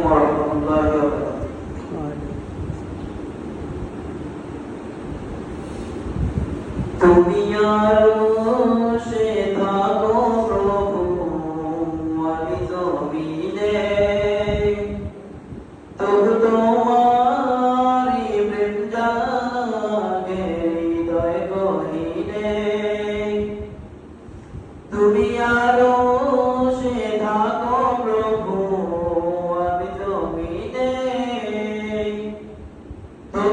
عليكم ورحمة الله وبركاته তুমি আর সে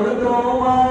তোমারি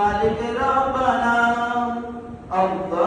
মালিক রব্বানা আল্লাহু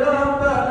não